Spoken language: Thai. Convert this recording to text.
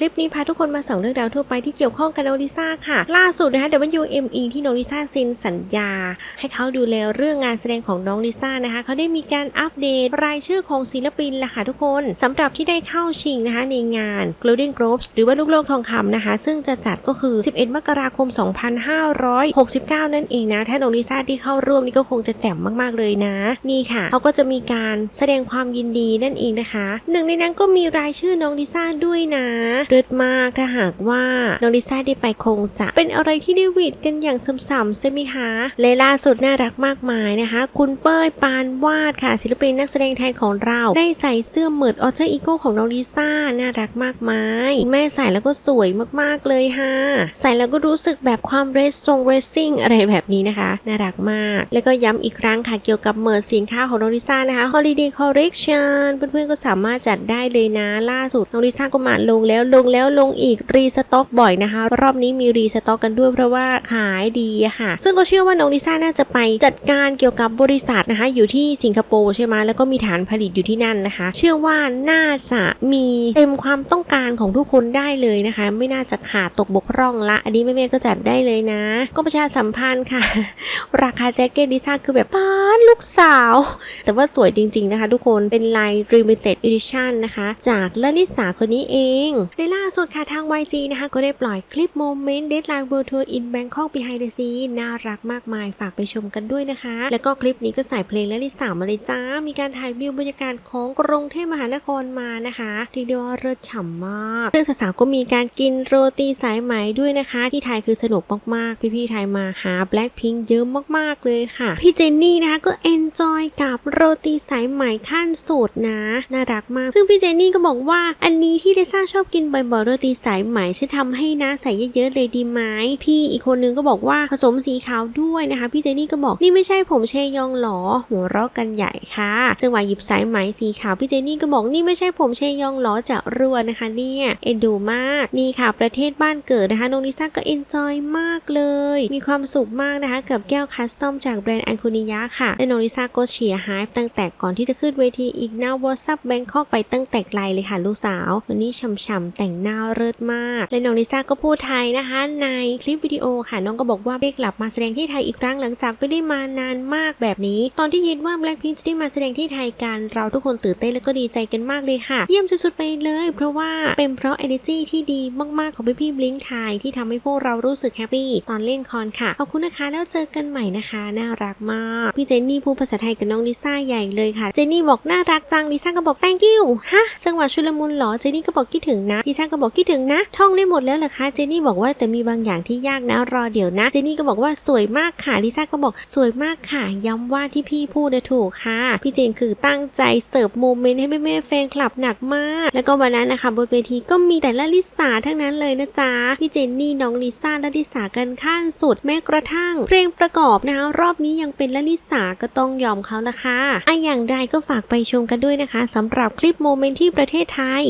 คลิปนี้พาทุกคนมาส่องเรื่องราวทั่วไปที่เกี่ยวข้องกับโน้องลิซ่าค่ะ ล่าสุดนะคะ WME ที่โน้องลิซ่าเซ็นสัญญา ให้เขาดูแลเรื่องงานแสดงของน้องลิซ่านะคะ เขาได้มีการอัปเดตรายชื่อของศิลปินละค่ะทุกคนสำหรับที่ได้เข้าชิงนะคะในงาน Golden Globes หรือว่าลูกโลกทองคำนะคะ ซึ่งจะจัดก็คือ 11 มกราคม 2569 นั่นเองนะ ถ้าน้องลิซ่าที่เข้าร่วมนี่ก็คงจะแจ่มมากๆเลยนะ นี่ค่ะ เขาก็จะมีการแสดงความยินดีนั่นเองนะคะ หนึ่งในนั้นก็มีรายชื่อน้องลิซ่าด้วยนะเลิศมากถ้าหากว่าน้องลิซ่าได้ไปคงจะเป็นอะไรที่ได้วิดกันอย่างซ้ำๆใช่ไหมคะและล่าสุดน่ารักมากมายนะคะ คุณเป้ยปานวาดค่ะ ศิลปินนักแสดงไทยของเราได้ใส่เสื้อเหมือดออเทอร์อีโก้ของน้องลิซ่าน่ารักมากมายแม่ใส่แล้วก็สวยมากๆเลยค่ะ ใส่แล้วก็รู้สึกแบบความเรสทรงเรสซิ่งอะไรแบบนี้นะคะน่ารักมาก แล้วก็ย้ำอีกครั้งค่ะเกี่ยวกับเมิร์สินค้าของน้องลิซ่านะคะ Holiday Collection เพื่อนๆก็สามารถจัดได้เลยนะล่าสุดน้องลิซ่าก็มาลงแล้วลงแล้วลงอีกรีสต็อกบ่อยนะคะ รอบนี้มีรีสต็อกกันด้วยเพราะว่าขายดีค่ะ ซึ่งก็เชื่อว่าน้องลิซ่าน่าจะไปจัดการเกี่ยวกับบริษัทนะคะ อยู่ที่สิงคโปร์ใช่ไหมแล้วก็มีฐานผลิตอยู่ที่นั่นนะคะ เชื่อว่าน่าจะมีเต็มความต้องการของทุกคนได้เลยนะคะ ไม่น่าจะขาดตกบกพร่องละ อันนี้แม่ๆก็จัดได้เลยนะ ก็ประชาสัมพันธ์ค่ะ ราคาแจ็คเก็ตลิซ่าคือแบบป้านลูกสาว แต่ว่าสวยจริง ๆนะคะ ทุกคนเป็นลาย limited edition นะคะ จากลลิสาคนนี้เองในล่าสุดค่ะทาง YG นะคะ ก็ได้ปล่อยคลิปโมเมนต์ Deadline World Tour in Bangkok Behind the Scene น่ารักมากมายฝากไปชมกันด้วยนะคะ แล้วก็คลิปนี้ก็ใส่เพลงแลลิสามาเลยจ้า มีการถ่ายวิวบรรยากาศของกรุงเทพมหานครมานะคะเรียกได้ว่าเลิศฉ่ำมากซึ่งสาวๆก็มีการกินโรตีสายไหมด้วยนะคะ ที่ไทยคือสนุกมากๆ พี่ๆไทยมาหา Blackpink เยอะมากๆเลยค่ะ พี่เจนนี่นะคะก็เอนจอยกับโรตีสายไหมขั้นสุดนะ น่ารักมาก ซึ่งพี่เจนนี่ก็บอกว่าอันนี้ที่เลซ่าชอบกินบ่อยๆโรตีสายไหมช่วยทำให้นะใส่เยอะๆเลยดีไหมพี่อีกคนนึงก็บอกว่าผสมสีขาวด้วยนะคะ พี่เจนนี่ก็บอกนี่ไม่ใช่ผมเชยองหรอหัวเราะกันใหญ่ค่ะจังหวะหยิบสายไหมสีขาวพี่เจนนี่ก็บอกนี่ไม่ใช่ผมเชยองหรอจะรัวนะคะเนี่ยเอ็นดูมากนี่ค่ะ ประเทศบ้านเกิดนะคะน้องลิซ่าก็เอนจอยมากเลย มีความสุขมากนะคะกับแก้วคัสตอมจากแบรนด์อันคุนิยะค่ะและน้องลิซ่าก็เชียร์ไฮป์ตั้งแต่ก่อนที่จะขึ้นเวทีอีกนาวอซับแบงคอกไปตั้งแต่ไกลเลยค่ะลูกสาว วันนี้ช่ำๆแต่งหน้าเลิศมาก และน้องลิซ่าก็พูดไทยนะคะ ในคลิปวิดีโอค่ะน้องก็บอกว่าได้กลับมาแสดงที่ไทยอีกครั้งหลังจากไม่ได้มานานมากแบบนี้ ตอนที่ยินว่า Blackpink จะได้มาแสดงที่ไทยกันเราทุกคนตื่นเต้นและก็ดีใจกันมากเลยค่ะ เยี่ยมสุดๆไปเลย เพราะว่าเป็นเพราะ energy ที่ดีมากๆของพี่พี่บลิงไทยที่ทำให้พวกเรารู้สึกแฮปปี้ตอนเล่นคอนค่ะขอบคุณนะคะแล้วเจอกันใหม่นะคะ น่ารักมากพี่เจนนี่พูดภาษาไทยกับน้องลิซ่าใหญ่เลยค่ะเจนนี่บอกน่ารักจังลิซ่าก็บอก thank you ฮะจังหวะชุลมุนหรอเจนนี่ก็บอกคิดถึงนะลิซ่าก็บอกคิดถึงนะ ท่องได้หมดแล้วเหรอคะ เจนนี่บอกว่าแต่มีบางอย่างที่ยากนะ รอเดี๋ยวนะ เจนนี่ก็บอกว่าสวยมากค่ะ ลิซ่าก็บอกสวยมากค่ะ ย้ำว่าที่พี่พูดนะถูกค่ะ พี่เจนคือตั้งใจเสิร์ฟโมเมนต์ให้แม่ๆแฟนคลับหนักมาก แล้วก็วันนั้นนะคะบนเวทีก็มีแต่ละลิซ่าทั้งนั้นเลยนะจ๊ะ พี่เจนนี่น้องลิซ่าและลิซ่ากันขั้นสุดแม้กระทั่ง เพลงประกอบนะคะรอบนี้ยังเป็นละลิซ่าก็ต้องยอมเขาละค่ะไออย่างใดก็ฝากไปชมกันด้วยนะคะสำหรับคลิปโมเมนต์ที่ประเทศไทย